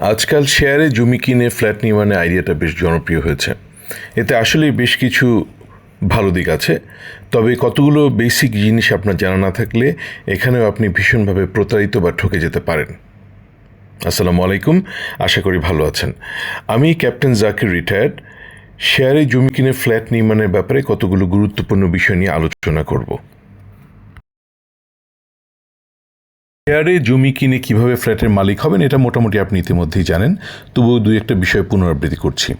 আজকাল শেয়ারে জমি কিনে ফ্ল্যাট নির্মাণে আইডিয়াটা বেশ জনপ্রিয় হয়েছে। এতে আসলেই বেশ কিছু ভালো দিক আছে। তবে কতগুলো বেসিক জিনিস আপনার জানা না থাকলে এখানেও আপনি ভীষণভাবে প্রতারিত বা ঠকে যেতে পারেন। আসসালামু আলাইকুম, আশা করি ভালো আছেন। আমি ক্যাপ্টেন জাকির রিটায়ার্ড। শেয়ারে জমি কিনে ফ্ল্যাট নির্মাণের ব্যাপারে কতগুলো গুরুত্বপূর্ণ বিষয় নিয়ে আলোচনা করব। শেয়ারে জমি কিনে কীভাবে ফ্ল্যাটের মালিক হবেন, এটা মোটামুটি আপনি ইতিমধ্যেই জানেন। তবুও দুই একটা বিষয় পুনরাবৃত্তি করছি।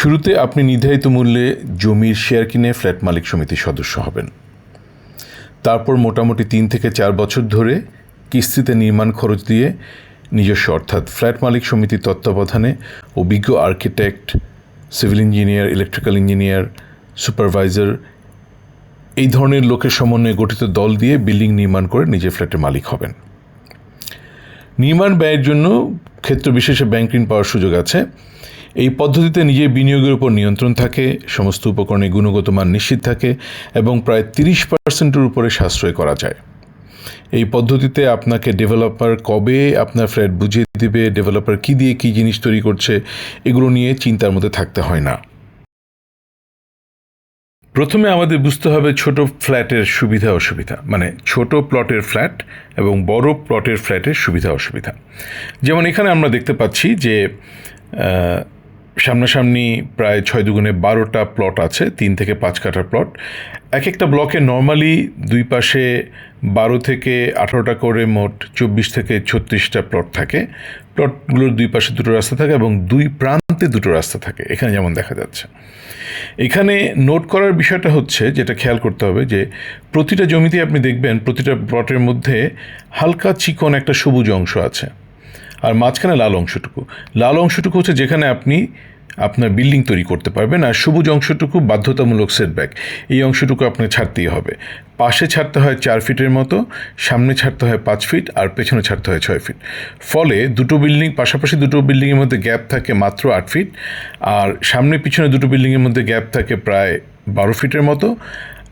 শুরুতে আপনি নির্ধারিত মূল্যে জমির শেয়ার কিনে ফ্ল্যাট মালিক সমিতির সদস্য হবেন। তারপর মোটামুটি তিন থেকে চার বছর ধরে কিস্তিতে নির্মাণ খরচ দিয়ে নিজস্ব অর্থাৎ ফ্ল্যাট মালিক সমিতির তত্ত্বাবধানে অভিজ্ঞ architect, civil engineer, electrical engineer, supervisor এই ধরনের লোকের সমন্বয়ে গঠিত দল দিয়ে বিল্ডিং নির্মাণ করে নিজের ফ্ল্যাটের মালিক হবেন। নির্মাণ ব্যয়ের জন্য ক্ষেত্র বিশেষে ব্যাংক ঋণ পাওয়ার সুযোগ আছে। এই পদ্ধতিতে নিজের বিনিয়োগের উপর নিয়ন্ত্রণ থাকে, সমস্ত উপকরণে গুণগত মান নিশ্চিত থাকে এবং প্রায় তিরিশ পার্সেন্টের উপরে সাশ্রয় করা যায়। এই পদ্ধতিতে আপনাকে ডেভেলপার কবে আপনার ফ্ল্যাট বুঝিয়ে দেবে ডেভেলপার কী দিয়ে কী জিনিস তৈরি করছে, এগুলো নিয়ে চিন্তার মধ্যে থাকতে হয় না। প্রথমে আমাদের বুঝতে হবে ছোট ফ্ল্যাটের সুবিধা, অসুবিধা। মানে ছোট প্লটের ফ্ল্যাট এবং বড় প্লটের ফ্ল্যাটের সুবিধা, অসুবিধা। যেমন এখানে আমরা দেখতে পাচ্ছি যে সামনাসামনি প্রায় ছয় দুগুণে বারোটা প্লট আছে, তিন থেকে পাঁচ কাঠার প্লট এক একটা ব্লকে নর্মালি দুই পাশে বারো থেকে আঠারোটা করে মোট চব্বিশ থেকে ছত্রিশটা প্লট থাকে। প্লটগুলোর দুই পাশে দুটো রাস্তা থাকে এবং দুই প্রান্তে দুটো রাস্তা থাকে, এখানে যেমন দেখা যাচ্ছে। এখানে নোট করার বিষয়টা হচ্ছে, যেটা খেয়াল করতে হবে যে প্রতিটা জমিতে আপনি দেখবেন প্রতিটা প্লটের মধ্যে হালকা চিকন একটা সবুজ অংশ আছে। আর মাঝখানে লাল অংশটুকু। লাল অংশটুকু হচ্ছে যেখানে আপনি আপনার বিল্ডিং তৈরি করতে পারবেন আর সবুজ অংশটুকু বাধ্যতামূলক সেটব্যাক এই অংশটুকু আপনার ছাড়তেই হবে। পাশে ছাড়তে হয় চার ফিটের মতো, সামনে ছাড়তে হয় পাঁচ ফিট আর পেছনে ছাড়তে হয় ছয় ফিট। ফলে দুটো বিল্ডিং, পাশাপাশি দুটো বিল্ডিংয়ের মধ্যে গ্যাপ থাকে মাত্র আট ফিট আর সামনে পিছনে দুটো বিল্ডিংয়ের মধ্যে গ্যাপ থাকে প্রায় বারো ফিটের মতো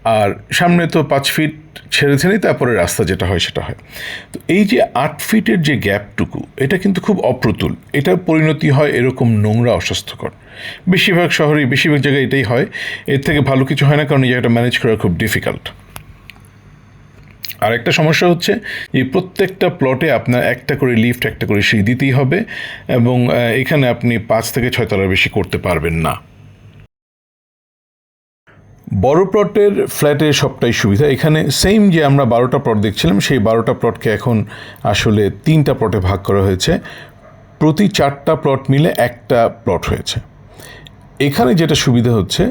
আর সামনে তো পাঁচ ফিট ছেড়েছেনই তারপরে রাস্তা যেটা হয় সেটা হয়। তো এই যে আট ফিটের যে গ্যাপটুকু, এটা কিন্তু খুব অপ্রতুল। এটার পরিণতি হয় এরকম নোংরা, অস্বাস্থ্যকর। বেশিরভাগ শহরে বেশিরভাগ জায়গায় এটাই হয়। এর থেকে ভালো কিছু হয় না, কারণ এই জায়গাটা ম্যানেজ করা খুব ডিফিকাল্ট আর একটা সমস্যা হচ্ছে যে প্রত্যেকটা প্লটে আপনার একটা করে লিফট একটা করে সিঁড়ি দিতেই হবে এবং এখানে আপনি পাঁচ থেকে ছয় তলার বেশি করতে পারবেন না। বড় প্লটের ফ্ল্যাটে সবটাই সুবিধা। এখানে সেম যে আমরা বারোটা প্লট দেখছিলাম, সেই বারোটা প্লটকে এখন আসলে তিনটা প্লটে ভাগ করা হয়েছে। প্রতি চারটা প্লট মিলে একটা প্লট হয়েছে। এখানে যেটা সুবিধা হচ্ছে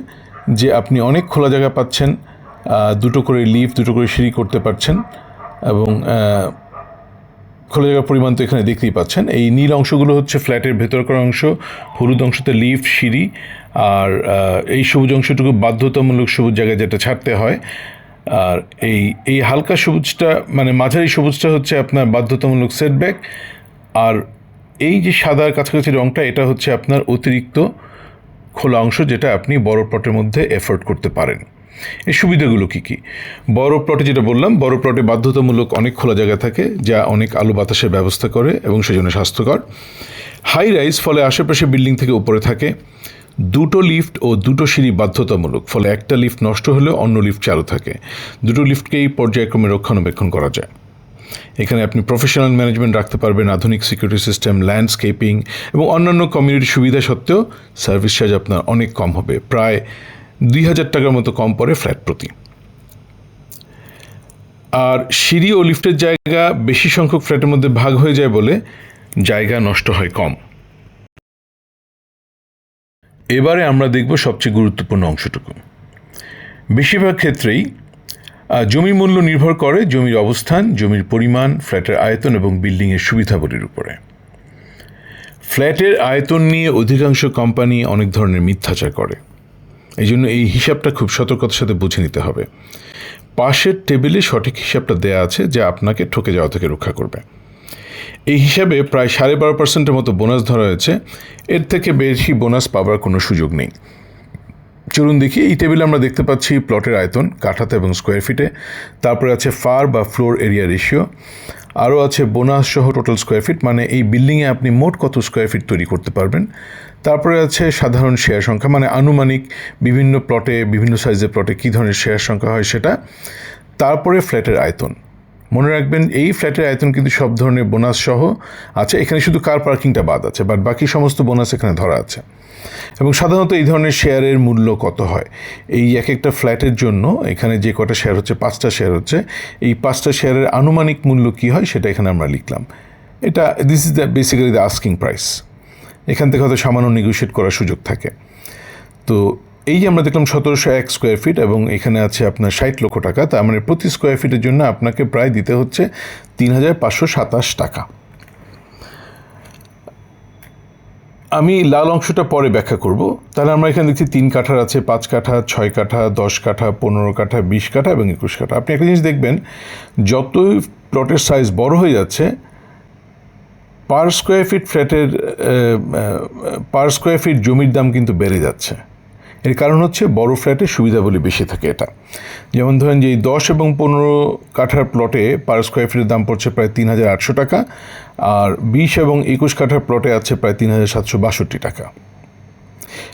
যে আপনি অনেক খোলা জায়গা পাচ্ছেন দুটো করে লিফট দুটো করে সিঁড়ি করতে পারছেন এবং খোলা জায়গার পরিমাণ তো এখানে দেখতেই পাচ্ছেন। এই নীল অংশগুলো হচ্ছে ফ্ল্যাটের ভেতরকার অংশ, হলুদ অংশতে লিফট সিঁড়ি আর এই সবুজ অংশটুকু বাধ্যতামূলক সবুজ জায়গায় যেটা ছাড়তে হয়। আর এই এই হালকা সবুজটা মানে মাঝারি সবুজটা হচ্ছে আপনার বাধ্যতামূলক সেটব্যাক আর এই যে সাদার কাছাকাছি রংটা, এটা হচ্ছে আপনার অতিরিক্ত খোলা অংশ যেটা আপনি বড় প্লটের মধ্যে এফোর্ড করতে পারেন। এই সুবিধাগুলো কী কী? বড় প্লটে যেটা বললাম, বড় প্লটে বাধ্যতামূলক অনেক খোলা জায়গা থাকে যা অনেক আলো বাতাসের ব্যবস্থা করে এবং সেজন্য স্বাস্থ্যকর। হাই রাইজ ফলে আশেপাশে বিল্ডিং থেকে উপরে থাকে। দুটো লিফট ও দুটো সিঁড়ি বাধ্যতামূলক, ফলে একটা লিফট নষ্ট হলেও অন্য লিফট চালু থাকে। দুটো লিফটকেই পর্যায়ক্রমে রক্ষণাবেক্ষণ করা যায়। এখানে আপনি প্রফেশনাল ম্যানেজমেন্ট রাখতে পারবেন, আধুনিক সিকিউরিটি সিস্টেম ল্যান্ডস্কেপিং এবং অন্যান্য কমিউনিটি সুবিধা সত্ত্বেও সার্ভিস চার্জ আপনার অনেক কম হবে। প্রায় দুই হাজার টাকার মতো কম পড়ে ফ্ল্যাট প্রতি। আর সিঁড়ি ও লিফটের জায়গা বেশি সংখ্যক ফ্ল্যাটের মধ্যে ভাগ হয়ে যায় বলে জায়গা নষ্ট হয় কম। এবারে আমরা দেখব সবচেয়ে গুরুত্বপূর্ণ অংশটুকু। বেশিরভাগ ক্ষেত্রেই জমির মূল্য নির্ভর করে জমির অবস্থান, জমির পরিমাণ ফ্ল্যাটের আয়তন এবং বিল্ডিংয়ের সুবিধাবলীর উপরে। ফ্ল্যাটের আয়তন নিয়ে অধিকাংশ কোম্পানি অনেক ধরনের মিথ্যাচার করে। এই জন্য এই হিসাবটা খুব সতর্কতার সাথে বুঝে নিতে হবে। পাশের টেবিলে সঠিক হিসাবটা দেয়া আছে যা আপনাকে ঠকে যাওয়া থেকে রক্ষা করবে। এই হিসাবে প্রায় সাড়ে বারো পার্সেন্টের মতো বোনাস ধরা হয়েছে। এর থেকে বেশি বোনাস পাওয়ার কোনো সুযোগ নেই। চলুন দেখি, এই টেবিলে আমরা দেখতে পাচ্ছি প্লটের আয়তন, কাঠাতে এবং স্কোয়ার ফিটে তারপরে আছে ফার বা ফ্লোর এরিয়া রেশিও আরও আছে বোনাস সহ টোটাল স্কোয়ার ফিট মানে এই বিল্ডিংয়ে আপনি মোট কত স্কোয়ার ফিট তৈরি করতে পারবেন। তারপরে আছে সাধারণ শেয়ার সংখ্যা মানে আনুমানিক বিভিন্ন প্লটে বিভিন্ন সাইজের প্লটে কী ধরনের শেয়ার সংখ্যা হয় সেটা। তারপরে ফ্ল্যাটের আয়তন। মনে রাখবেন, এই ফ্ল্যাটের আয়তন কিন্তু সব ধরনের বোনাস সহ আছে। এখানে শুধু কার পার্কিংটা বাদ আছে বাট বাকি সমস্ত বোনাস এখানে ধরা আছে। এবং সাধারণত এই ধরনের শেয়ারের মূল্য কত হয়? এই এক একটা ফ্ল্যাটের জন্য এখানে যে কটা শেয়ার হচ্ছে, পাঁচটা শেয়ার হচ্ছে, এই পাঁচটা শেয়ারের আনুমানিক মূল্য কী হয় সেটা এখানে আমরা লিখলাম। এটা this is the basically the asking price এখান থেকে হয়তো সামান্য নেগোশিয়েট করার সুযোগ থাকে। তো এই যে আমরা দেখলাম সতেরোশো এক স্কোয়ার ফিট এবং এখানে আছে আপনার ষাট লক্ষ টাকা, তার মানে প্রতি স্কোয়ার ফিটের জন্য আপনাকে প্রায় দিতে হচ্ছে তিন হাজার পাঁচশো সাতাশ টাকা। আমি লাল অংশটা পরে ব্যাখ্যা করব। তাহলে আমরা এখানে দেখছি তিন কাঠার আছে, পাঁচ কাঠা, ছয় কাঠা, দশ কাঠা, পনেরো কাঠা, বিশ কাঠা এবং একুশ কাঠা। আপনি একটা জিনিস দেখবেন যতই প্লটের সাইজ বড় হয়ে যাচ্ছে পার স্কোয়ার ফিট ফ্ল্যাটের পার স্কোয়ার ফিট জমির দাম কিন্তু বেড়ে যাচ্ছে। এর কারণ হচ্ছে বড় ফ্ল্যাটের সুবিধাবলী বেশি থাকে এটা। যেমন ধরেন যে এই দশ এবং পনেরো কাঠার প্লটে পার স্কোয়ার ফিটের দাম পড়ছে প্রায় তিন হাজার আটশো টাকা, আর বিশ এবং একুশ কাঠার প্লটে আছে প্রায় তিন হাজার সাতশো বাষট্টি টাকা।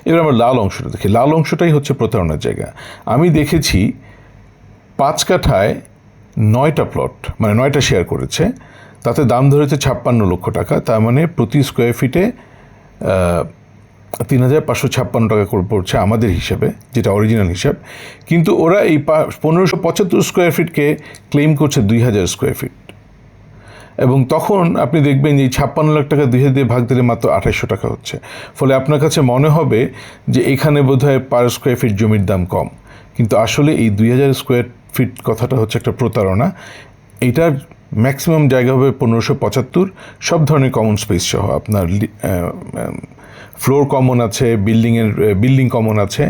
এবার আমরা লাল অংশটা দেখি। লাল অংশটাই হচ্ছে প্রতারণার জায়গা। আমি দেখেছি পাঁচ কাঠায় নয়টা প্লট মানে নয়টা শেয়ার করেছে। তাতে দাম ধরেছে ছাপ্পান্ন লক্ষ টাকা, তার মানে প্রতি স্কোয়ার ফিটে তিন হাজার পাঁচশো ছাপ্পান্ন টাকা করে পড়ছে আমাদের হিসাবে, যেটা অরিজিনাল হিসাব। কিন্তু ওরা এই পনেরোশো পঁচাত্তর স্কোয়ার ফিটকে ক্লেম করছে দুই হাজার স্কোয়ার ফিট এবং তখন আপনি দেখবেন যে এই ছাপ্পান্ন লাখ টাকা দুই হাজার দিয়ে ভাগ দিলে মাত্র আঠাশশো টাকা হচ্ছে। ফলে আপনার কাছে মনে হবে যে এখানে বোধহয় পার স্কোয়ার ফিট জমির দাম কম। কিন্তু আসলে এই দুই হাজার স্কোয়ার ফিট কথাটা হচ্ছে একটা প্রতারণা। এটার ম্যাক্সিমাম জায়গা হবে পনেরোশো পঁচাত্তর। সব ধরনের কমন স্পেস সহ আপনার ফ্লোর কমন আছে, বিল্ডিংয়ের বিল্ডিং কমন আছে।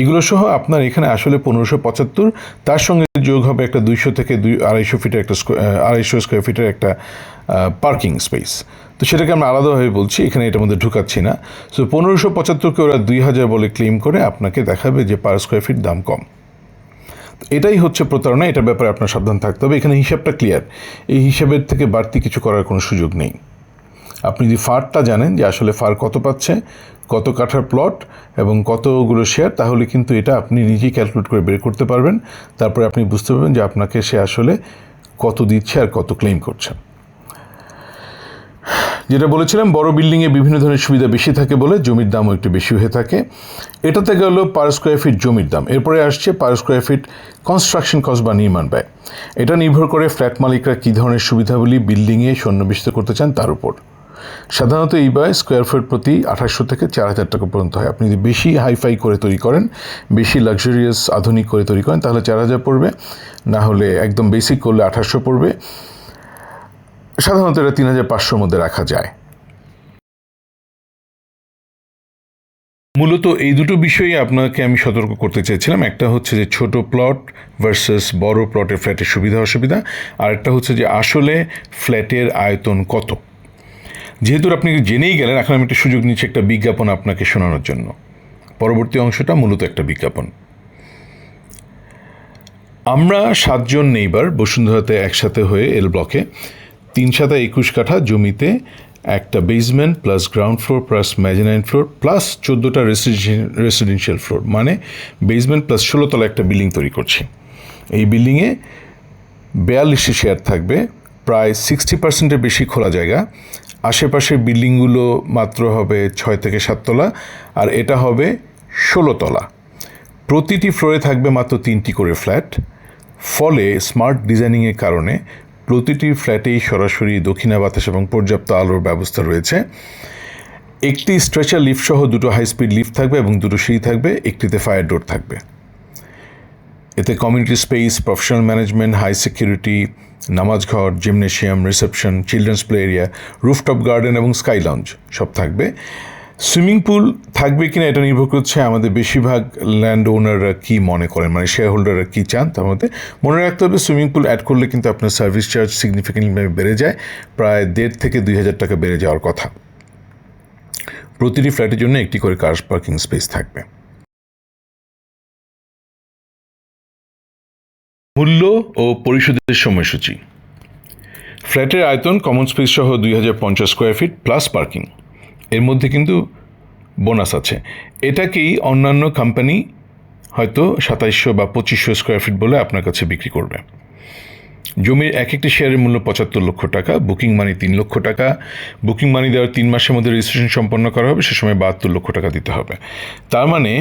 এগুলো সহ আপনার এখানে আসলে পনেরোশো পঁচাত্তর, তার সঙ্গে যোগ হবে একটা দুইশো থেকে দুই, আড়াইশো ফিটের একটা আড়াইশো স্কোয়ার ফিটের একটা পার্কিং স্পেস তো সেটাকে আমরা আলাদাভাবে বলছি, এখানে এটার মধ্যে ঢুকাচ্ছি না। সো পনেরোশো পঁচাত্তরকে ওরা দুই হাজার বলে ক্লেম করে আপনাকে দেখাবে যে পার স্কোয়ার ফিট দাম কম। এটাই হচ্ছে প্রতারণা, এটার ব্যাপারে আপনার সাবধান থাকতে হবে। এখানে হিসাবটা ক্লিয়ার এই হিসাবের থেকে বাড়তি কিছু করার কোনো সুযোগ নেই। আপনি যদি ফারটা জানেন যে আসলে ফার কত পাচ্ছে, কত কাঠার প্লট এবং কতগুলো শেয়ার তাহলে কিন্তু এটা আপনি নিজেই ক্যালকুলেট করে বের করতে পারবেন। তারপরে আপনি বুঝতে পারবেন যে আপনাকে সে আসলে কত দিচ্ছে আর কত ক্লেম করছে। যেটা বলেছিলাম, বড় বিল্ডিংয়ে বিভিন্ন ধরনের সুবিধা বেশি থাকে বলে জমির দামও একটু বেশি হয়ে থাকে। এটাতে গেল পার স্কোয়ার ফিট জমির দাম। এরপরে আসছে per square feet construction cost বা নির্মাণ ব্যয়। এটা নির্ভর করে ফ্ল্যাট মালিকরা কী ধরনের সুবিধাগুলি বিল্ডিংয়ে সন্নিবেশিত করতে চান তার উপর। সাধারণত এই ব্যয় স্কোয়ার ফুট প্রতি আঠাশশো থেকে চার হাজার টাকা পর্যন্ত হয়। আপনি যদি বেশি হাইফাই করে তৈরি করেন, বেশি লাক্সারিয়াস আধুনিক করে তৈরি করেন, তাহলে চার হাজার পড়বে। না হলে একদম বেসিক করলে আঠাশশো পড়বে। সাধারণত এটা তিন হাজার পাঁচশোর মধ্যে রাখা যায়। মূলত এই দুটো বিষয়ে আপনাকে আমি সতর্ক করতে চেয়েছিলাম। একটা হচ্ছে যে ছোট প্লট ভার্সেস বড় প্লটের ফ্ল্যাটের সুবিধা অসুবিধা আর একটা হচ্ছে যে আসলে ফ্ল্যাটের আয়তন কত। যেহেতু আপনি জেনেই গেলেন, এখন আমি একটা সুযোগ নিচ্ছি একটা বিজ্ঞাপন আপনাকে শোনানোর জন্য। পরবর্তী অংশটা মূলত একটা বিজ্ঞাপন। আমরা সাতজন নেইবার বসুন্ধরাতে একসাথে হয়ে এল ব্লকে তিন সাতা একুশ কাঠা জমিতে একটা basement plus ground floor plus mezzanine floor plus চোদ্দোটা রেসিডেন্সিয়াল ফ্লোর মানে বেসমেন্ট প্লাস ষোলোতলা একটা বিল্ডিং তৈরি করছি। এই বিল্ডিংয়ে বিয়াল্লিশটি শেয়ার থাকবে, প্রায় সিক্সটি পার্সেন্টের বেশি খোলা জায়গা আশেপাশের বিল্ডিংগুলো মাত্র হবে ছয় থেকে সাততলা আর এটা হবে ষোলোতলা প্রতিটি ফ্লোরে থাকবে মাত্র তিনটি করে ফ্ল্যাট ফলে স্মার্ট ডিজাইনিংয়ের কারণে প্রতিটি ফ্ল্যাটেই সরাসরি দক্ষিণা বাতাস এবং পর্যাপ্ত আলোর ব্যবস্থা রয়েছে। একটি স্ট্রেচার লিফট সহ দুটো হাই স্পিড লিফট থাকবে এবং দুটো সিঁড়ি থাকবে, একটিতে ফায়ার ডোর থাকবে। এতে community space professional management high security নামাজ ঘর gymnasium reception children's play area rooftop garden এবং স্কাই লঞ্চ সব থাকবে। সুইমিং পুল থাকবে কিনা এটা নির্ভর করছে আমাদের বেশিরভাগ ল্যান্ড ওনাররা কী মনে করেন মানে শেয়ার হোল্ডাররা কী চান, তার মধ্যে মনে রাখতে হবে সুইমিং পুল অ্যাড করলে কিন্তু আপনার সার্ভিস চার্জ সিগনিফিকেন্টলি বেড়ে যায়, প্রায় দেড় থেকে দুই হাজার টাকা বেড়ে যাওয়ার কথা। প্রতিটি ফ্ল্যাটের জন্য একটি করে কার পার্কিং স্পেস থাকবে। মূল্য ও পরিশোধের সময়সূচি। ফ্ল্যাটের আয়তন কমন স্পেস সহ দুই হাজার পঞ্চাশ স্কোয়ার ফিট প্লাস পার্কিং এর মধ্যে কিন্তু বোনাস আছে। এটাকেই অন্যান্য কোম্পানি হয়তো সাতাইশশো বা পঁচিশশো স্কোয়ার ফিট বলে আপনার কাছে বিক্রি করবে। জমির এক একটি শেয়ারের মূল্য পঁচাত্তর লক্ষ টাকা বুকিং মানি তিন লক্ষ টাকা বুকিং মানি দেওয়ার তিন মাসের মধ্যে রেজিস্ট্রেশন সম্পন্ন করা হবে, সে সময় বাহাত্তর লক্ষ টাকা দিতে হবে। তার মানে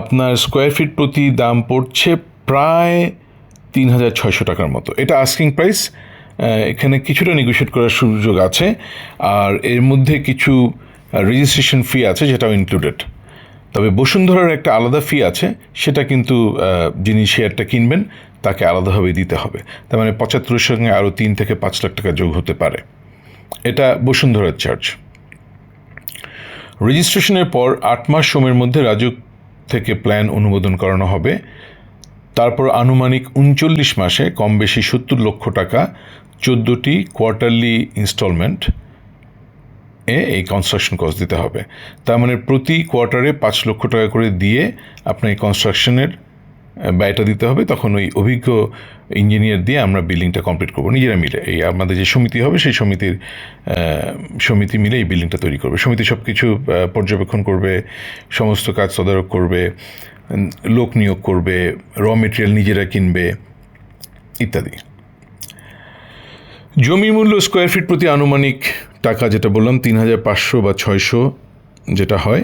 আপনার স্কোয়ার ফিট প্রতি দাম পড়ছে প্রায় তিন হাজার ছয়শো টাকার মতো। এটা আস্কিং প্রাইস এখানে কিছুটা নেগোশিয়েট করার সুযোগ আছে। আর এর মধ্যে কিছু রেজিস্ট্রেশন ফি আছে যেটাও ইনক্লুডেড তবে বসুন্ধরার একটা আলাদা ফি আছে। সেটা কিন্তু যিনি শেয়ারটা কিনবেন, তাকে আলাদাভাবে দিতে হবে। তার মানে পঁচাত্তরের সঙ্গে আরও তিন থেকে পাঁচ লাখ টাকা যোগ হতে পারে। এটা বসুন্ধরার চার্জ রেজিস্ট্রেশনের পর আট মাস সময়ের মধ্যে রাজুক থেকে প্ল্যান অনুমোদন করানো হবে। তারপর আনুমানিক উনচল্লিশ মাসে কম বেশি সত্তর লক্ষ টাকা, চোদ্দোটি কোয়ার্টারলি ইনস্টলমেন্ট এ এই কনস্ট্রাকশন কস্ট দিতে হবে। তার মানে প্রতি কোয়ার্টারে পাঁচ লক্ষ টাকা করে দিয়ে আপনার কনস্ট্রাকশনের ব্যয়টা দিতে হবে। তখন ওই অভিজ্ঞ ইঞ্জিনিয়ার দিয়ে আমরা বিল্ডিংটা কমপ্লিট করব। নিজেরা মিলে এই আমাদের যে সমিতি হবে, সেই সমিতির সমিতি মিলে এই বিল্ডিংটা তৈরি করবে। সমিতি সব কিছু পর্যবেক্ষণ করবে, সমস্ত কাজ তদারক করবে। লোক নিয়োগ করবে র মেটেরিয়াল নিজেরা কিনবে, ইত্যাদি। জমি মূল্য স্কোয়ার ফিট প্রতি আনুমানিক টাকা, যেটা বললাম তিন হাজার পাঁচশো বা ছয়শো যেটা হয়,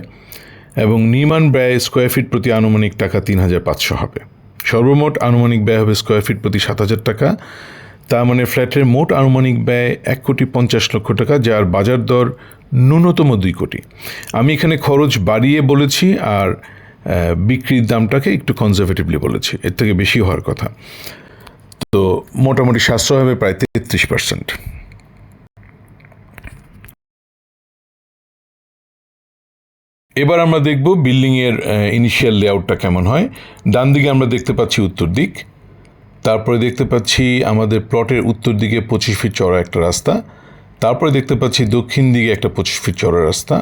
এবং নির্মাণ ব্যয় স্কোয়ার ফিট প্রতি আনুমানিক টাকা তিন হাজার পাঁচশো হবে। সর্বমোট আনুমানিক ব্যয় হবে স্কোয়ার ফিট প্রতি সাত হাজার টাকা। তার মানে ফ্ল্যাটের মোট আনুমানিক ব্যয় এক কোটি পঞ্চাশ লক্ষ টাকা, যার বাজার দর ন্যূনতম দুই কোটি। আমি এখানে খরচ বাড়িয়ে বলেছি, আর বিক্রির দামটাকে একটু কনজারভেটিভলি বলেছি। এর থেকে বেশি হওয়ার কথা। তো মোটামুটি সাশ্রয় হবে প্রায় তেত্রিশ পার্সেন্ট এবার আমরা দেখব বিল্ডিংয়ের ইনিশিয়াল লেআউটটা কেমন হয়। ডান দিকে আমরা দেখতে পাচ্ছি উত্তর দিক। তারপরে দেখতে পাচ্ছি আমাদের প্লটের উত্তর দিকে পঁচিশ ফিট চড়া একটা রাস্তা। তারপরে দেখতে পাচ্ছি দক্ষিণ দিকে একটা পঁচিশ ফিট চড়া রাস্তা।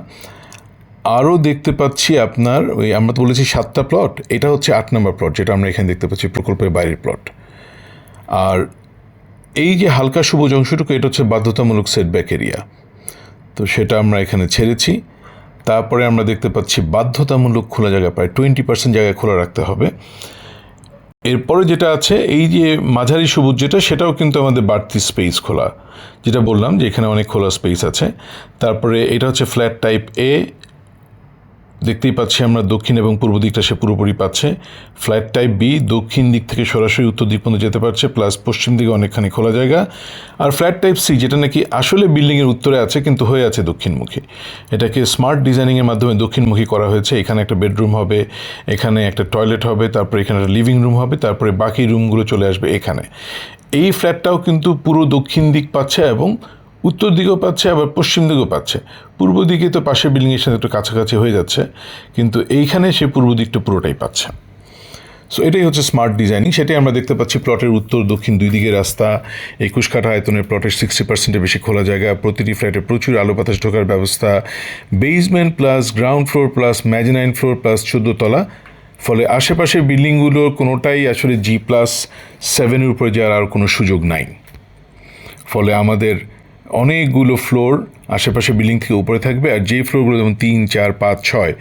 আরও দেখতে পাচ্ছি আপনার, ওই আমরা তো বলেছি সাতটা প্লট এটা হচ্ছে আট নম্বর প্লট যেটা আমরা এখানে দেখতে পাচ্ছি প্রকল্পের বাইরের প্লট আর এই যে হালকা সবুজ অংশটুকু, এটা হচ্ছে বাধ্যতামূলক সেটব্যাক এরিয়া তো সেটা আমরা এখানে ছেড়েছি। তারপরে আমরা দেখতে পাচ্ছি বাধ্যতামূলক খোলা জায়গা, প্রায় টোয়েন্টি পার্সেন্ট জায়গায় খোলা রাখতে হবে। এরপরে যেটা আছে, এই যে মাঝারি সবুজ যেটা, সেটাও কিন্তু আমাদের বাড়তি স্পেস খোলা। যেটা বললাম যে এখানে অনেক খোলা স্পেস আছে। তারপরে এটা হচ্ছে ফ্ল্যাট টাইপ এ দেখতেই পাচ্ছি আমরা দক্ষিণ এবং পূর্ব দিকটা সে পুরোপুরি পাচ্ছে। ফ্ল্যাট টাইপ বি দক্ষিণ দিক থেকে সরাসরি উত্তর দিক পর্যন্ত যেতে পারছে প্লাস পশ্চিম দিকে অনেকখানি খোলা জায়গা। আর ফ্ল্যাট টাইপ সি যেটা নাকি আসলে বিল্ডিংয়ের উত্তরে আছে, কিন্তু হয়ে আছে দক্ষিণমুখী। এটাকে স্মার্ট ডিজাইনিংয়ের মাধ্যমে দক্ষিণমুখী করা হয়েছে। এখানে একটা বেডরুম হবে, এখানে একটা টয়লেট হবে, তারপরে এখানে একটা লিভিং রুম হবে, তারপরে বাকি রুমগুলো চলে আসবে এখানে। এই ফ্ল্যাটটাও কিন্তু পুরো দক্ষিণ দিক পাচ্ছে এবং উত্তর দিকেও পাচ্ছে, আবার পশ্চিম দিকেও পাচ্ছে। পূর্ব দিকে তো পাশের বিল্ডিংয়ের সাথে একটু কাছাকাছি হয়ে যাচ্ছে, কিন্তু এইখানে সে পূর্ব দিকটা পুরোটাই পাচ্ছে। সো এটাই হচ্ছে স্মার্ট ডিজাইনিং সেটাই আমরা দেখতে পাচ্ছি প্লটের উত্তর, দক্ষিণ দুই দিকে রাস্তা। একুশ কাঠা আয়তনের প্লটের সিক্সটি পার্সেন্টের বেশি খোলা জায়গা, প্রতিটি ফ্ল্যাটে প্রচুর আলো বাতাস ঢোকার ব্যবস্থা। Basement plus ground floor plus mezzanine floor plus চোদ্দ তলা। ফলে আশেপাশের বিল্ডিংগুলোর কোনোটাই আসলে জি প্লাস সেভেনের উপরে যাওয়ার আর কোনো সুযোগ নাই। ফলে আমাদের অনেকগুলো ফ্লোর আশেপাশে বিল্ডিং থেকে উপরে থাকবে, আর যে ফ্লোরগুলো যেমন তিন, চার, পাঁচ, ছয়,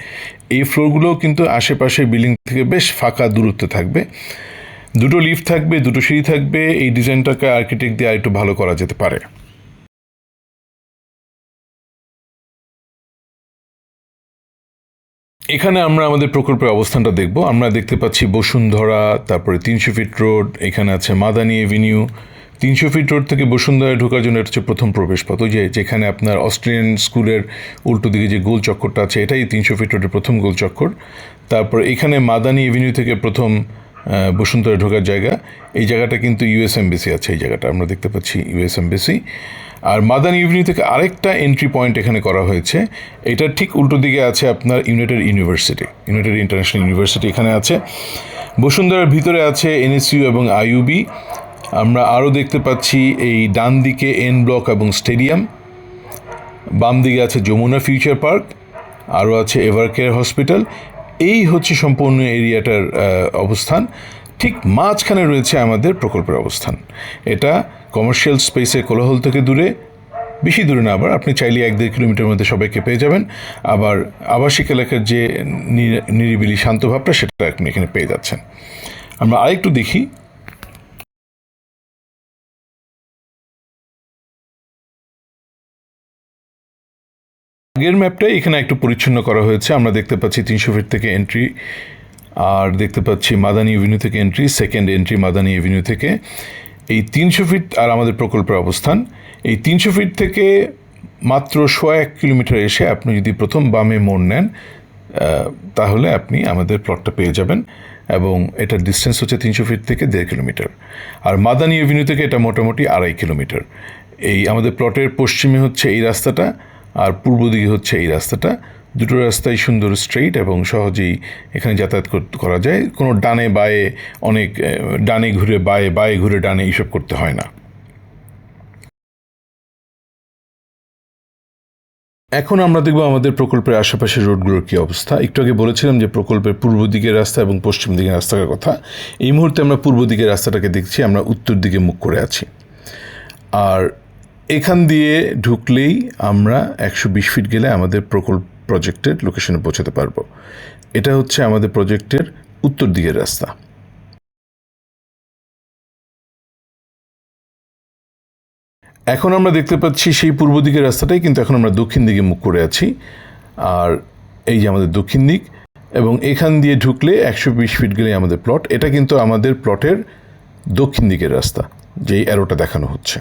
এই ফ্লোরগুলো কিন্তু আশেপাশের বিল্ডিং থেকে বেশ ফাঁকা দূরত্বে থাকবে। দুটো লিফট থাকবে, দুটো সিঁড়ি থাকবে, এই ডিজাইনটাকে আর্কিটেক্ট দিয়ে আরেকটু ভালো করা যেতে পারে। এখানে আমরা আমাদের প্রকল্পের অবস্থানটা দেখব। আমরা দেখতে পাচ্ছি বসুন্ধরা, তারপরে তিনশো ফিট রোড এখানে আছে মাদানি এভিনিউ তিনশো ফিট রোড থেকে বসুন্ধরায় ঢোকার জন্য এটা হচ্ছে প্রথম প্রবেশপথ। ওই যে যেখানে আপনার অস্ট্রেলিয়ান স্কুলের উল্টো দিকে যে গোল চক্করটা আছে এটাই তিনশো ফিট রোডের প্রথম গোল চক্কর। তারপর এখানে মাদানি এভিনিউ থেকে প্রথম আহ, বসুন্ধরা ঢোকার জায়গা। এই জায়গাটা কিন্তু ইউএস এমবেসি আছে এই জায়গাটা আমরা দেখতে পাচ্ছি ইউএস এমবেসি আর মাদান ইভিনিউ থেকে আরেকটা এন্ট্রি পয়েন্ট এখানে করা হয়েছে। এটার ঠিক উল্টো দিকে আছে আপনার United University United International University এখানে আছে। বসুন্ধরার ভিতরে আছে এনএসইউ এবং আইইউবি আমরা আরও দেখতে পাচ্ছি এই ডান দিকে এন ব্লক এবং স্টেডিয়াম বাম দিকে আছে যমুনা ফিউচার পার্ক আরও আছে এভারকেয়ার হসপিটাল এই হচ্ছে সম্পূর্ণ এরিয়াটার অবস্থান। ঠিক মাঝখানে রয়েছে আমাদের প্রকল্পের অবস্থান। এটা কমার্শিয়াল স্পেসে কোলাহল থেকে দূরে। বেশি দূরে না, আবার আপনি চাইলে এক দেড় কিলোমিটার মধ্যে সবাইকে পেয়ে যাবেন। আবার আবাসিক এলাকার যে নিরিবিলি শান্ত ভাবটা, সেটা আপনি এখানে পেয়ে যাচ্ছেন। আমরা আরেকটু দেখি আগের ম্যাপটাই এখানে একটু পরিচ্ছন্ন করা হয়েছে। আমরা দেখতে পাচ্ছি তিনশো ফিট থেকে এন্ট্রি আর দেখতে পাচ্ছি মাদানী এভিনিউ থেকে entry second entry Madani avenue থেকে। এই তিনশো ফিট আর আমাদের প্রকল্পের অবস্থান। এই তিনশো ফিট থেকে মাত্র সোয়া এক কিলোমিটার এসে আপনি যদি প্রথম বামে মোড় নেন তাহলে আপনি আমাদের প্লটটা পেয়ে যাবেন এবং এটার ডিস্টেন্স হচ্ছে তিনশো ফিট থেকে দেড় কিলোমিটার। আর মাদানী এভিনিউ থেকে এটা মোটামুটি আড়াই কিলোমিটার। এই আমাদের প্লটের পশ্চিমে হচ্ছে এই রাস্তাটা। আর পূর্ব দিকে হচ্ছে এই রাস্তাটা। দুটো রাস্তাই সুন্দর স্ট্রেইট এবং সহজেই এখানে যাতায়াত কর- যায়। কোনো ডানে বায়ে অনেক ডানে ঘুরে বায়ে বায়ে ঘুরে ডানে এইসব করতে হয় না। এখন আমরা দেখব আমাদের প্রকল্পের আশেপাশের রোডগুলোর কী অবস্থা। একটু আগে বলেছিলাম যে প্রকল্পের পূর্ব দিকের রাস্তা এবং পশ্চিম দিকের রাস্তার কথা। এই মুহূর্তে আমরা পূর্ব দিকের রাস্তাটাকে দেখছি, আমরা উত্তর দিকে মুখ করে আছি। আর এখান দিয়ে ঢুকলেই আমরা একশো বিশ ফিট গেলে আমাদের প্রকল্প প্রজেক্টের লোকেশনে পৌঁছাতে পারব। এটা হচ্ছে আমাদের প্রজেক্টের উত্তর দিকের রাস্তা। এখন আমরা দেখতে পাচ্ছি সেই পূর্ব দিকের রাস্তাটাই, কিন্তু এখন আমরা দক্ষিণ দিকে মুখ করে আছি। আর এই যে আমাদের দক্ষিণ দিক, এবং এখান দিয়ে ঢুকলে একশো বিশ ফিট গেলে আমাদের প্লট এটা কিন্তু আমাদের প্লটের দক্ষিণ দিকের রাস্তা, যেই অ্যারোটা দেখানো হচ্ছে।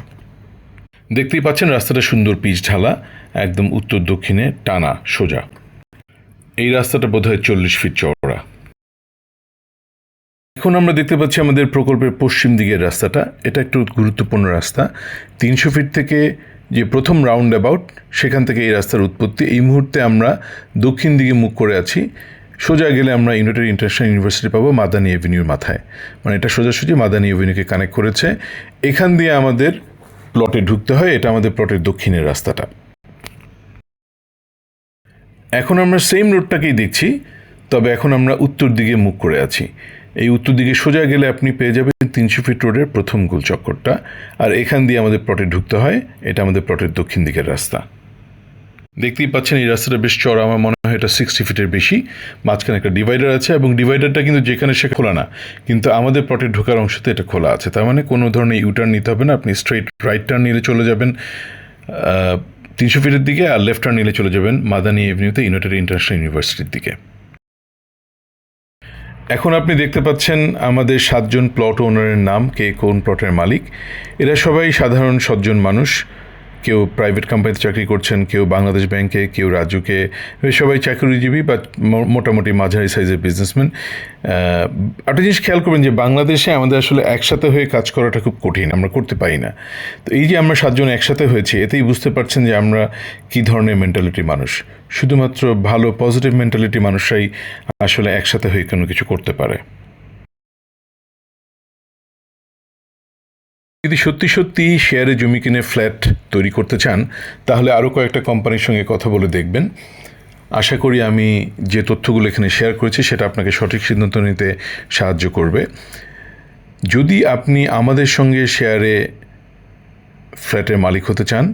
দেখতেই পাচ্ছেন রাস্তাটা সুন্দর পিচ ঢালা, একদম উত্তর দক্ষিণে টানা সোজা। এই রাস্তাটা বোধহয় চল্লিশ ফিট চওড়া। এখন আমরা দেখতে পাচ্ছি আমাদের প্রকল্পের পশ্চিম দিকের রাস্তাটা। এটা একটু গুরুত্বপূর্ণ রাস্তা। তিনশো ফিট থেকে যে প্রথম রাউন্ড অ্যাবাউট সেখান থেকে এই রাস্তার উৎপত্তি। এই মুহূর্তে আমরা দক্ষিণ দিকে মুখ করে আছি। সোজা গেলে আমরা ইউনাইটেড ইন্টারন্যাশনাল ইউনিভার্সিটি পাবো মাদানী এভিনিউর মাথায়। মানে এটা সোজাসুজি মাদানী এভিনিউকে কানেক্ট করেছে। এখান দিয়ে আমাদের প্লটে ঢুকতে হয়, এটা আমাদের প্লটের দক্ষিণের রাস্তাটা। এখন আমরা সেম রোডটাকেই দেখছি, তবে এখন আমরা উত্তর দিকে মুখ করে আছি। এই উত্তর দিকে সোজা গেলে আপনি পেয়ে যাবেন তিনশো ফিট রোডের প্রথম গোল চক্করটা আর এখান দিয়ে আমাদের প্লটে ঢুকতে হয়, এটা আমাদের প্লটের দক্ষিণ দিকের রাস্তা। দেখতেই পাচ্ছেন এই রাস্তাটা বেশ চড়া আমার মনে হয় এটা সিক্সটি ফিটের বেশি। মাঝখানে একটা ডিভাইডার আছে এবং ডিভাইডারটা কিন্তু যেখানে সে খোলা না। কিন্তু আমাদের প্লটে ঢোকার অংশতে এটা খোলা আছে। তার মানে কোনো ধরনের ইউটার্ন নিতে হবে না। আপনি স্ট্রেট রাইট টার্ন নিলে চলে যাবেন তিনশো ফিটের দিকে আর লেফট টার্ন নিলে চলে যাবেন মাদানী এভিনিউতে ইউনাইটেড ইন্টারন্যাশনাল ইউনিভার্সিটির দিকে। এখন আপনি দেখতে পাচ্ছেন আমাদের সাতজন প্লট ওনারের নাম, কে কোন প্লটের মালিক। এরা সবাই সাধারণ সজ্জন মানুষ। কেউ প্রাইভেট কোম্পানিতে চাকরি করছেন, কেউ বাংলাদেশ ব্যাংকে কেউ রাজুকে সবাই চাকরিজীবী বা মোটামুটি মাঝারি সাইজের বিজনেসম্যান একটা জিনিস খেয়াল করবেন যে বাংলাদেশে আমাদের আসলে একসাথে হয়ে কাজ করাটা খুব কঠিন, আমরা করতে পারি না। তো এই যে আমরা সাতজন একসাথে হয়েছি, এতেই বুঝতে পারছেন যে আমরা কী ধরনের মেন্টালিটি মানুষ। শুধুমাত্র ভালো পজিটিভ মেন্টালিটি মানুষরাই আসলে একসাথে হয়ে কোনো কিছু করতে পারে। যদি সত্যি সত্যি শেয়ারে জমি কিনে ফ্ল্যাট তৈরি করতে চান, তাহলে আরও কয়েকটা কোম্পানির সঙ্গে কথা বলে দেখবেন। আশা করি আমি যে তথ্যগুলো এখানে শেয়ার করেছি, সেটা আপনাকে সঠিক সিদ্ধান্ত নিতে সাহায্য করবে। যদি আপনি আমাদের সঙ্গে শেয়ারে ফ্ল্যাটের মালিক হতে চান,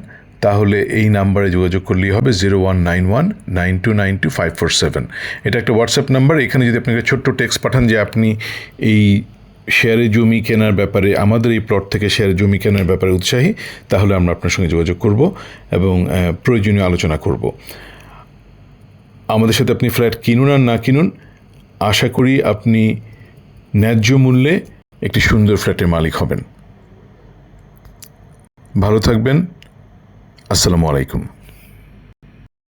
তাহলে এই নাম্বারে যোগাযোগ করলেই হবে zero one nine one nine two nine two five four seven এটা একটা হোয়াটসঅ্যাপ নাম্বার এখানে যদি আপনাকে ছোট্ট টেক্সট পাঠান যে আপনি এই শেয়ারে জমি কেনার ব্যাপারে, আমাদের এই প্লট থেকে শেয়ারে জমি কেনার ব্যাপারে উৎসাহী, তাহলে আমরা আপনার সঙ্গে যোগাযোগ করব এবং প্রয়োজনীয় আলোচনা করব। আমাদের সাথে আপনি ফ্ল্যাট কিনুন আর না কিনুন, আশা করি আপনি ন্যায্য মূল্যে একটি সুন্দর ফ্ল্যাটের মালিক হবেন। ভালো থাকবেন। আসসালামু আলাইকুম।